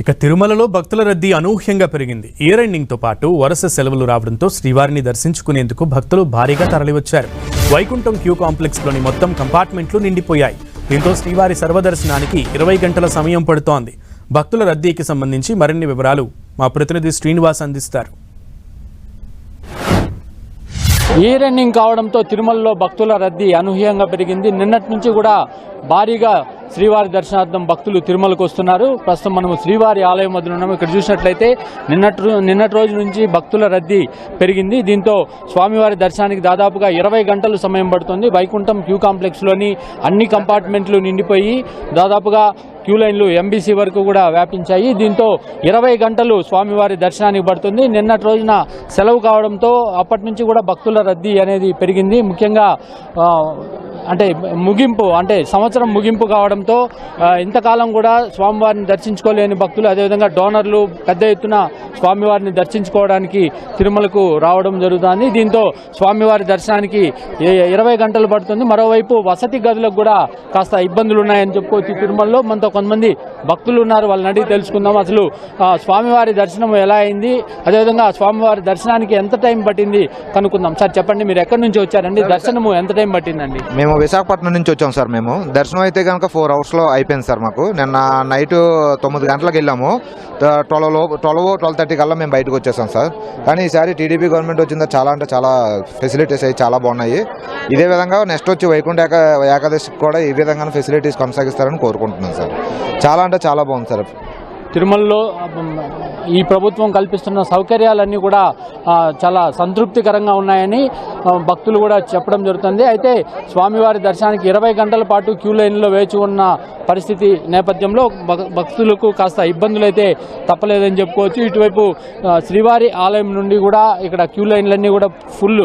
ఇక తిరుమలలో భక్తుల రద్దీ అనూహ్యంగా పెరిగింది. ఇయర్ ఎండింగ్తో పాటు వరుస సెలవులు రావడంతో శ్రీవారిని దర్శించుకునేందుకు భక్తులు భారీగా తరలివచ్చారు. వైకుంఠం క్యూ కాంప్లెక్స్లోని మొత్తం కంపార్ట్మెంట్లు నిండిపోయాయి. దీంతో శ్రీవారి సర్వదర్శనానికి ఇరవై గంటల సమయం పడుతోంది. భక్తుల రద్దీకి సంబంధించి మరిన్ని వివరాలు మా ప్రతినిధి శ్రీనివాస్ అందిస్తారు. ఈ రన్నింగ్ కావడంతో తిరుమలలో భక్తుల రద్దీ అనూహ్యంగా పెరిగింది. నిన్నటి నుంచి కూడా భారీగా శ్రీవారి దర్శనార్థం భక్తులు తిరుమలకు వస్తున్నారు. ప్రస్తుతం మనము శ్రీవారి ఆలయం వద్ద ఉన్నాము. ఇక్కడ చూసినట్లయితే నిన్నటి నిన్నటి రోజు నుంచి భక్తుల రద్దీ పెరిగింది. దీంతో స్వామివారి దర్శనానికి దాదాపుగా ఇరవై గంటలు సమయం పడుతుంది. వైకుంఠం క్యూ కాంప్లెక్స్లోని అన్ని కంపార్ట్మెంట్లు నిండిపోయి దాదాపుగా క్యూ లైన్లు ఎంబీసీ వరకు కూడా వ్యాపించాయి. దీంతో ఇరవై గంటలు స్వామివారి దర్శనానికి పడుతుంది. నిన్నటి రోజున సెలవు కావడంతో అప్పటి నుంచి కూడా భక్తుల రద్దీ అనేది పెరిగింది. ముఖ్యంగా అంటే ముగింపు అంటే సంవత్సరం ముగింపు కావడంతో ఇంతకాలం కూడా స్వామివారిని దర్శించుకోలేని భక్తులు అదేవిధంగా డోనర్లు పెద్ద ఎత్తున స్వామివారిని దర్శించుకోవడానికి తిరుమలకు రావడం జరుగుతుంది. దీంతో స్వామివారి దర్శనానికి ఇరవై గంటలు పడుతుంది. మరోవైపు వసతి గదులకు కూడా కాస్త ఇబ్బందులు ఉన్నాయని చెప్పుకోవచ్చు తిరుమలలో. మనతో కొంతమంది భక్తులు ఉన్నారు వాళ్ళని అడిగి తెలుసుకుందాం. అసలు స్వామివారి దర్శనం ఎలా అయింది? అదేవిధంగా స్వామివారి దర్శనానికి ఎంత టైం పట్టింది కనుక్కుందాం. సార్ చెప్పండి. మీరు ఎక్కడి నుంచి వచ్చారండి? దర్శనము ఎంత టైం పట్టిందండి? మేము విశాఖపట్నం నుంచి వచ్చాం సార్ మేము. దర్శనం అయితే కనుక ఫోర్ అవర్స్లో అయిపోయింది సార్ మాకు. నిన్న నైట్ తొమ్మిది గంటలకు వెళ్ళాము. ట్వెల్వ్లో ట్వెల్వ్ ట్వెల్వ్ థర్టీ కల్లా మేము బయటకు వచ్చేసాం సార్. కానీ ఈసారి టీడీపీ గవర్నమెంట్ వచ్చిందో చాలా అంటే చాలా ఫెసిలిటీస్ అవి చాలా బాగున్నాయి. ఇదే విధంగా నెక్స్ట్ వచ్చి వైకుంఠ ఏక ఏకాదశికి కూడా ఈ విధంగా ఫెసిలిటీస్ కొనసాగిస్తారని కోరుకుంటున్నాను సార్. చాలా అంటే చాలా బాగుంది సార్. తిరుమలలో ఈ ప్రభుత్వం కల్పిస్తున్న సౌకర్యాలన్నీ కూడా చాలా సంతృప్తికరంగా ఉన్నాయని భక్తులు కూడా చెప్పడం జరుగుతుంది. అయితే స్వామివారి దర్శనానికి ఇరవై గంటల పాటు క్యూ లైన్లో వేచి ఉన్న పరిస్థితి నేపథ్యంలో భక్- భక్తులకు కాస్త ఇబ్బందులు అయితే తప్పలేదని చెప్పుకోవచ్చు. ఇటువైపు శ్రీవారి ఆలయం నుండి కూడా ఇక్కడ క్యూ లైన్లన్నీ కూడా ఫుల్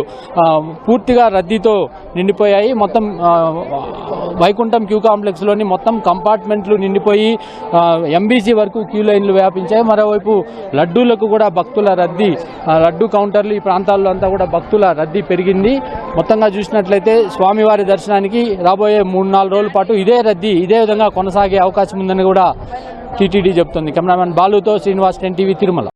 పూర్తిగా రద్దీతో నిండిపోయాయి. మొత్తం వైకుంఠం క్యూ కాంప్లెక్స్లోని మొత్తం కంపార్ట్మెంట్లు నిండిపోయి ఎంబీసీ వరకు క్యూ లైన్లు వ్యాపించాయి. మరోవైపు లడ్డూలకు కూడా భక్తుల రద్దీ లడ్డూ కౌంటర్లు ఈ ప్రాంతాల్లో అంతా కూడా భక్తుల రద్దీ పెరిగింది. మొత్తంగా చూసినట్లయితే స్వామివారి దర్శనానికి రాబోయే మూడు నాలుగు రోజుల పాటు ఇదే రద్దీ ఇదే విధంగా కొనసాగే అవకాశం ఉందని కూడా టీటీడీ చెబుతుంది కెమెరామెన్ బాలుతో శ్రీనివాస్ టెన్ టీవీ తిరుమల.